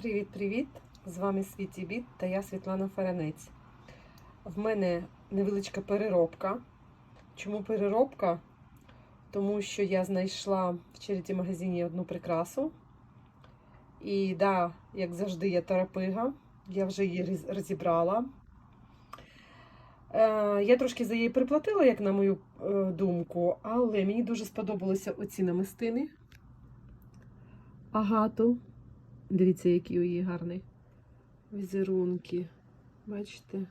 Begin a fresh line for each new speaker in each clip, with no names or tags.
Привіт-привіт! З вами Світі Біт та я Світлана Ференець. В мене невеличка переробка. Чому переробка? Тому що я знайшла в череді магазині одну прикрасу. І да, як завжди, я терапига. Я вже її розібрала. Е, я трошки за її приплатила, як на мою е, думку, але мені дуже сподобалися оці намистини. Агату. Дивіться, які у її гарні візерунки. Бачите,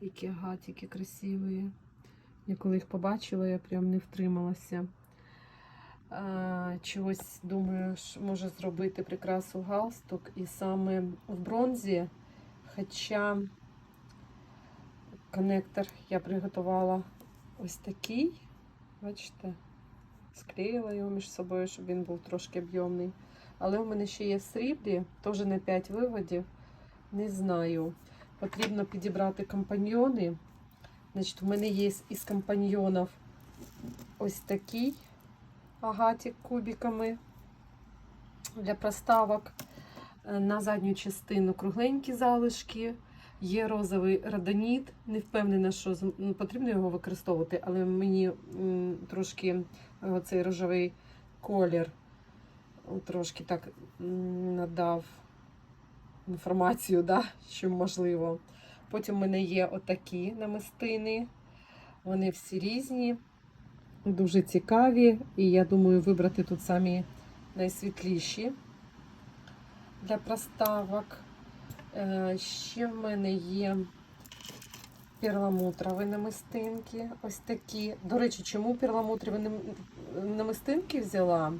які агатики красиві. Я коли їх побачила, я прям не втрималася. А, чогось думаю, може зробити прикрасу галстук і саме в бронзі. Хоча коннектор я приготувала ось такий. Бачите, склеїла його між собою, щоб він був трошки об'ємний. Але у мене ще є в сріблі, теж на 5 виводів. Не знаю. Потрібно підібрати компаньйони. Значить, у мене є із компаньйонів ось такий агатик кубиками для проставок. Е, На задню частину кругленькі залишки. Є розовий радоніт. Не впевнена, що потрібно його використовувати, але мені трошки е, цей рожевий колір трошки так надав інформацію, да, що можливо. Потім в мене є отакі намистини. Вони всі різні, дуже цікаві. І я думаю, вибрати тут самі найсвітліші для проставок. Е, Ще в мене є перламутрові намистинки. Ось такі. До речі, чому перламутрові намистинки взяла?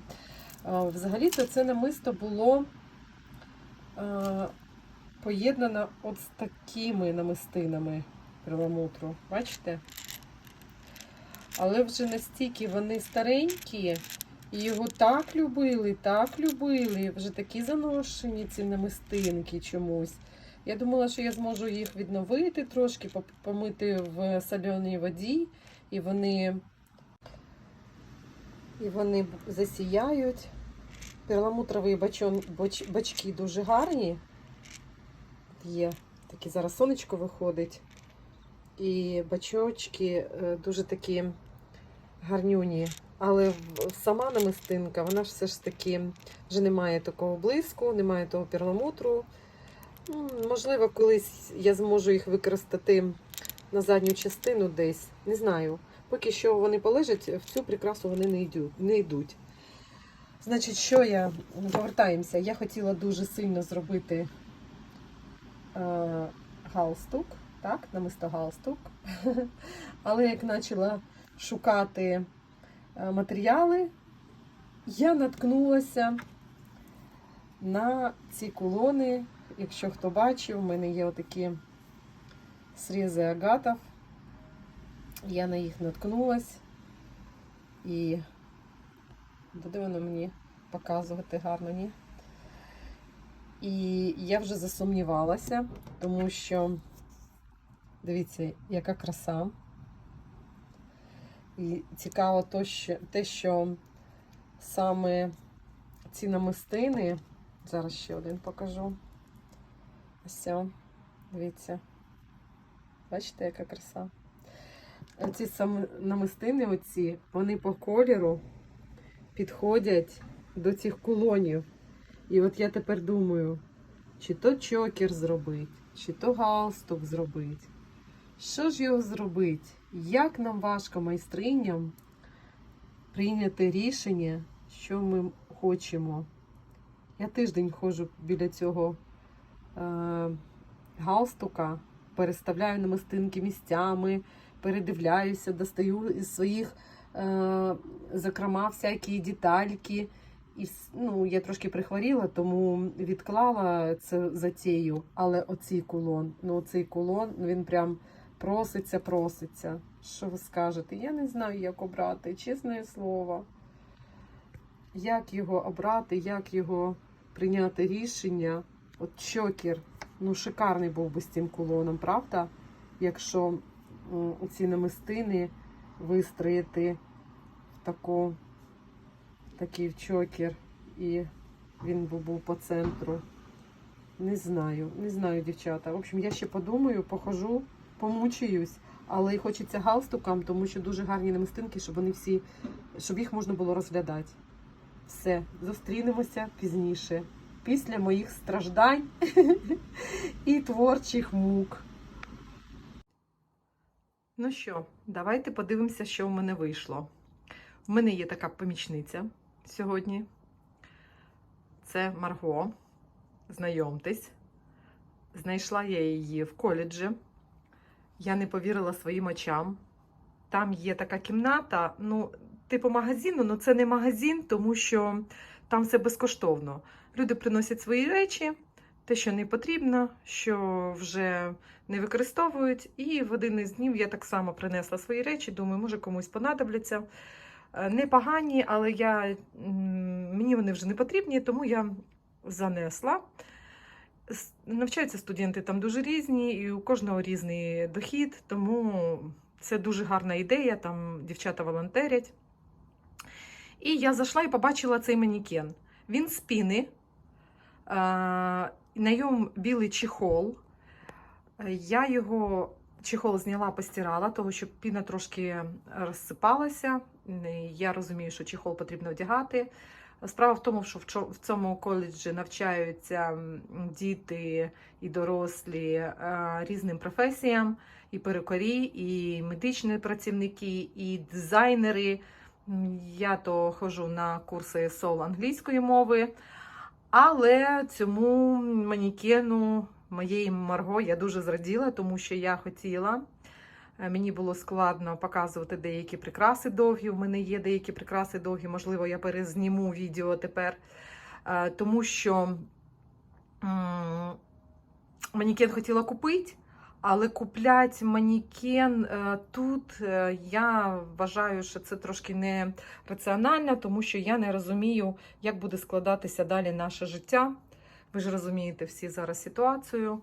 Взагалі-то це намисто було е, поєднано от з такими намистинами перламутру. Бачите? Але вже настільки вони старенькі, і його так любили, так любили. Вже такі заношені ці намистинки чомусь. Я думала, що я зможу їх відновити трошки, помити в соленій воді, і вони, і вони засіяють. Перламутрові бачон, боч, бачки дуже гарні. Є такі зараз сонечко виходить. І бачочки е, дуже такі гарнюні. Але сама намистинка, вона ж все ж таки вже не має такого блиску, немає того перламутру. Можливо, колись я зможу їх використати на задню частину десь. Не знаю. Поки що вони полежать, в цю прикрасу вони не йдуть. Не йдуть. Значить, що я повертаємося? Я хотіла дуже сильно зробити е, галстук, так, намисто галстук. Але як почала шукати е, матеріали, я наткнулася на ці кулони. Якщо хто бачив, у мене є отакі срізи агатів. Я на їх наткнулась і буде воно мені показувати гарно, ні? І я вже засумнівалася, тому що дивіться, яка краса. І цікаво то, що, те, що саме ці намистини, зараз ще один покажу. Ось, дивіться. Бачите, яка краса? Ці намистини, оці, вони по кольору підходять до цих кулонів. І от я тепер думаю, чи то чокер зробить, чи то галстук зробить. Що ж його зробить? Як нам важко майстриням прийняти рішення, що ми хочемо? Я тиждень ходжу біля цього е, галстука, переставляю намистинки місцями, передивляюся, достаю із своїх, е, зокрема, всякі детальки. І ну, я трошки прихворіла, тому відклала це затію. Але оцей кулон, ну оцей кулон, він прям проситься, проситься. Що ви скажете? Я не знаю, як обрати, чесне слово. Як його обрати, як його прийняти рішення? От чокер, ну шикарний був би з цим кулоном, правда? Якщо ці намистини вистроїти в таку такий чокер, і він би був по центру. Не знаю, не знаю, дівчата. В общем, я ще подумаю, похожу, помучаюсь. Але й хочеться галстукам, тому що дуже гарні намистинки, щоб вони всі, щоб їх можна було розглядати. Все, зустрінемося пізніше, після моїх страждань і творчих мук. Ну що, давайте подивимося, що в мене вийшло. У мене є така помічниця сьогодні. Це Марго. Знайомтесь. Знайшла я її в коледжі. Я не повірила своїм очам. Там є така кімната, ну, типу магазину, але це не магазин, тому що там все безкоштовно. Люди приносять свої речі, те, що не потрібно, що вже не використовують. І в один із днів я так само принесла свої речі, думаю, може комусь понадобляться. Е, Непогані, але я, мені вони вже не потрібні, тому я занесла. Навчаються студенти там дуже різні, і у кожного різний дохід, тому це дуже гарна ідея, там дівчата волонтерять. І я зайшла і побачила цей манікен. Він з піни, на ньому білий чехол. Я його чехол зняла, постирала, тому що піна трошки розсипалася. Я розумію, що чехол потрібно вдягати. Справа в тому, що в цьому коледжі навчаються діти і дорослі різним професіям, і перукарі, і медичні працівники, і дизайнери. Я то ходжу на курси сол англійської мови, але цьому манікену моєї Марго я дуже зраділа, тому що я хотіла. Е, Мені було складно показувати деякі прикраси довгі. У мене є деякі прикраси довгі, можливо, я перезніму відео тепер, Е, тому що манікен хотіла купити, але купляти манікен е, тут е, я вважаю, що це трошки не раціонально, тому що я не розумію, як буде складатися далі наше життя. Ви ж розумієте всі зараз ситуацію.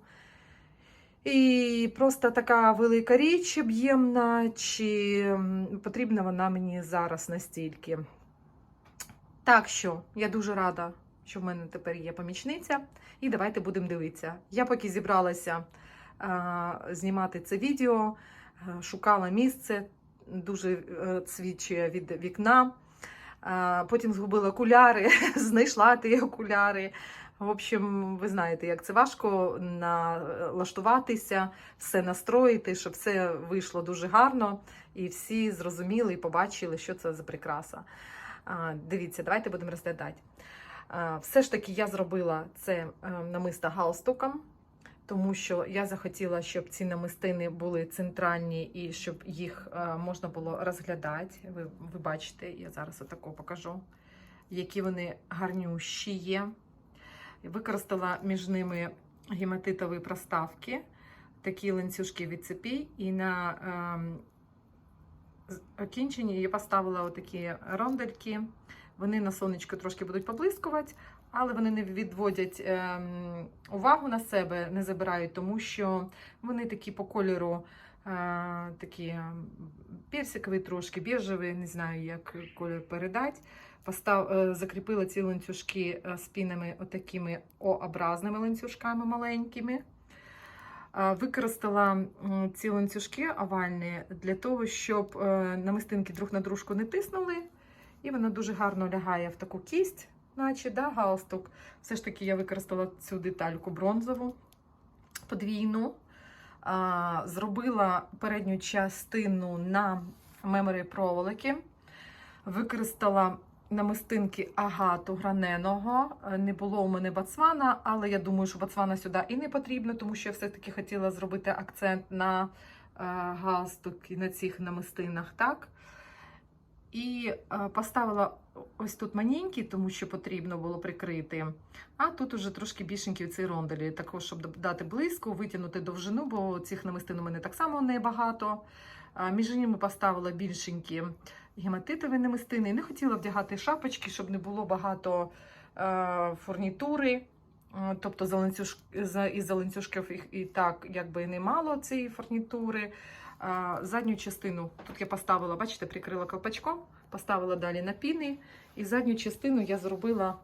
І просто така велика річ об'ємна, чи потрібна вона мені зараз настільки. Так що я дуже рада, що в мене тепер є помічниця. І давайте будемо дивитися. Я поки зібралася знімати це відео, шукала місце, дуже е, цвічує від вікна. Потім згубила окуляри, знайшла ті окуляри. В общем, ви знаєте, як це важко налаштуватися, все настроїти, щоб все вийшло дуже гарно, і всі зрозуміли і побачили, що це за прикраса. Дивіться, давайте будемо розглядати. Все ж таки я зробила це е, намиста галстуком, тому що я захотіла, щоб ці намистини були центральні і щоб їх е, можна було розглядати. Ви, ви бачите, я зараз отако покажу, які вони гарнющі є. Використала між ними гематитові проставки, такі ланцюжки від цепі, і на ем, з- окінченні я поставила отакі рондельки. Вони на сонечку трошки будуть поблискувати, але вони не відводять ем, увагу на себе, не забирають, тому що вони такі по кольору, е, такі ем, персикові трошки, біжеві, не знаю, як колір передати. Постав, е, закріпила ці ланцюжки е, спінами отакими О-образними ланцюжками маленькими. Використала ці ланцюжки овальні для того, щоб намистинки друг на дружку не тиснули. І вона дуже гарно лягає в таку кість, наче да, галстук. Все ж таки я використала цю детальку бронзову подвійну. А, Зробила передню частину на меморі проволоки. Використала намистинки агату граненого. Не було у мене бацвана, але я думаю, що бацвана сюди і не потрібно, тому що я все-таки хотіла зробити акцент на е, галстук і на цих намистинах. так. І е, поставила ось тут маленький, тому що потрібно було прикрити. А тут уже трошки більшенькі ці ронделі, також, щоб дати блиску, витягнути довжину, бо цих намистин у мене так само небагато. Між ними поставила більшенькі гематитові намистини. І не хотіла вдягати шапочки, щоб не було багато е, фурнітури. Е, Тобто за ланцюж, за, із за ланцюжків і так якби немало цієї фурнітури. Задню частину тут я поставила, бачите, прикрила колпачком, поставила далі на піни. І задню частину я зробила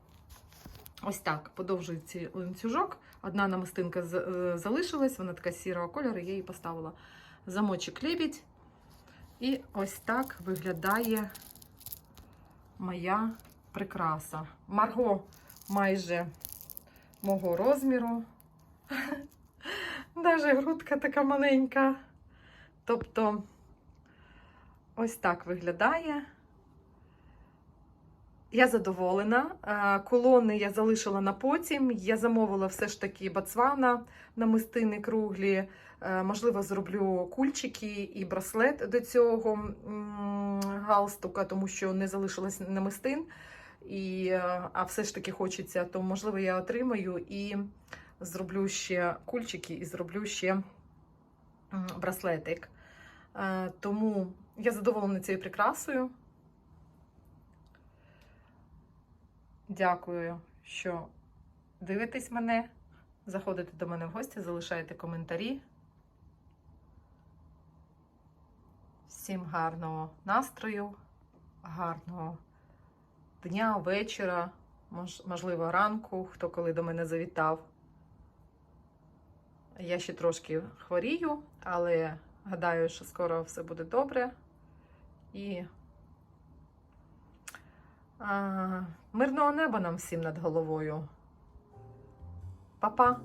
Ось так подовжується ланцюжок. Одна намистинка е, залишилась, вона така сірого кольору, я її поставила замочок лебідь. І ось так виглядає моя прикраса. Марго майже мого розміру. Даже грудка така маленька. Тобто, ось так виглядає. Я задоволена. Е, Колони я залишила на потім. Я замовила все ж таки бацвана намистини круглі. Е, Можливо, зроблю кульчики і браслет до цього галстука, тому що не залишилось намистин. І, е, а все ж таки хочеться, то можливо я отримаю і зроблю ще кульчики, і зроблю ще браслетик. Е, Тому я задоволена цією прикрасою. Дякую, що дивитесь мене. Заходите до мене в гості, залишайте коментарі. Всім гарного настрою, гарного дня, вечора, можливо, ранку, хто коли до мене завітав. Я ще трошки хворію, але гадаю, що скоро все буде добре. І а, мирного неба нам всім над головою. Па-па!